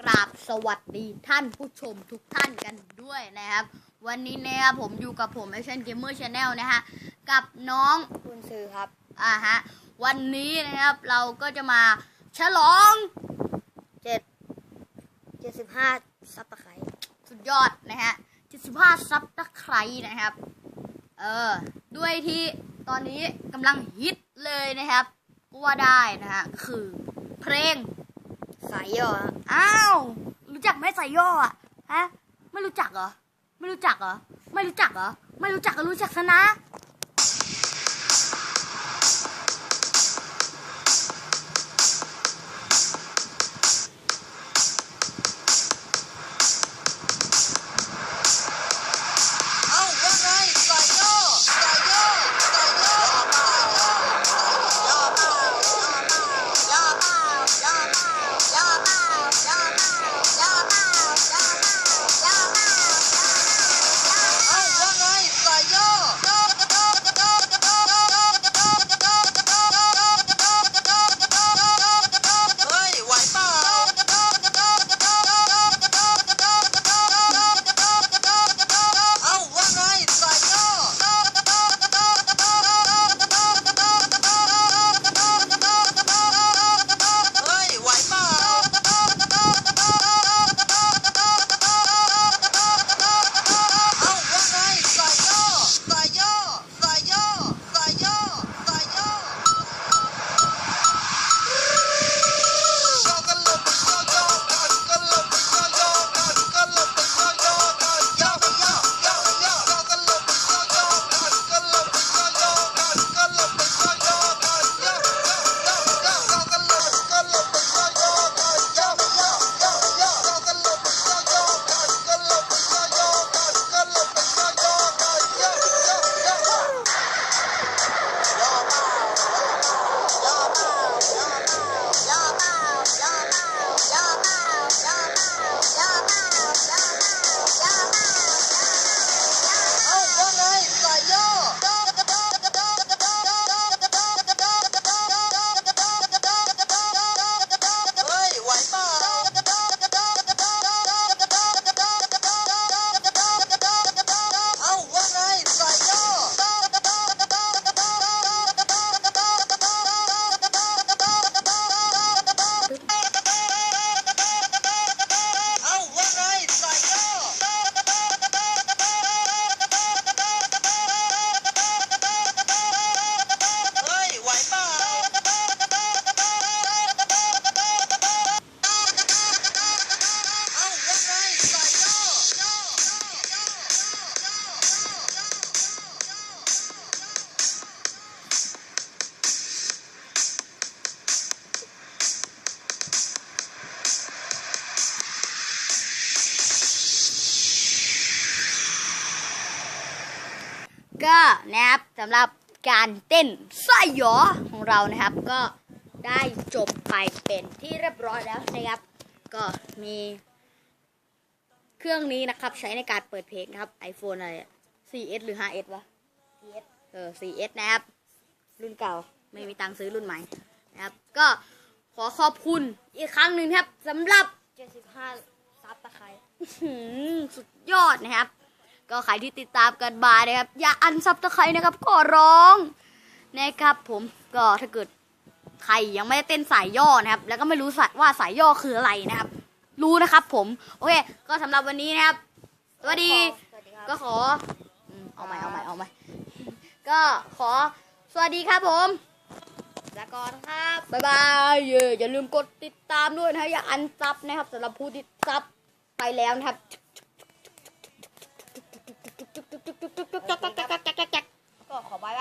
กราบสวัสดีท่านผู้ชมทุกท่านกันด้วยนะครับ วันนี้เนี่ยผมอยู่กับผมแอคชั่นเกมเมอร์ชาแนลนะฮะกับน้องคุณซื้อครับอ่าฮะวันนี้นะครับเราก็จะมาฉลองเจ็ดเจ็ดสิบห้าซับตะไคร้สุดยอดนะฮะเจ็ดสิบห้าซับตะไคร้นะครับ เออด้วยที่ตอนนี้กำลังฮิตเลยนะครับก็ว่าได้นะฮะคือเพลง สายย่ออ้าวรู้จักไหมสายย่ออะฮะไม่รู้จักเหรอไม่รู้จักเหรอไม่รู้จักเหรอไม่รู้จักก็รู้จักซะนะ ก็นะครับสำหรับการเต้นไส้หยอของเรานะครับ ก็ได้จบไปเป็นที่เรียบร้อยแล้วนะครับ ก็มี เครื่องนี้นะครับ ใช้ในการเปิดเพลงนะครับ iPhone อะไรอะ 4S หรือ 5S วะ 4S เออ 4S นะครับ รุ่นเก่าไม่มีตังค์ซื้อรุ่นใหม่นะครับ ก็ขอขอบคุณอีกครั้งหนึ่งนะครับสำหรับ 75ซับตะไคร้อื้อหือสุดยอดนะครับ ก็ใครที่ติดตามกันมานะครับ อย่าอันซับตะไคร้นะครับขอร้องนะครับ ผมก็ถ้าเกิดใครยังไม่ได้เต้นสายย่อนะครับ แล้วก็ไม่รู้สายว่าสายย่อคืออะไรนะครับ รู้นะครับ ผม โอเค ก็สำหรับวันนี้นะครับสวัสดีสวัสดีครับก็ขออืมเอาใหม่เอาใหม่เอาใหม่ก็ขอสวัสดีครับผมแล้วก่อนครับบายบายเย่อย่าลืมกดติดตามด้วยนะฮะอย่าอันซับนะครับสำหรับผู้ที่ซับไปแล้วนะครับ ก็ขอบายบาย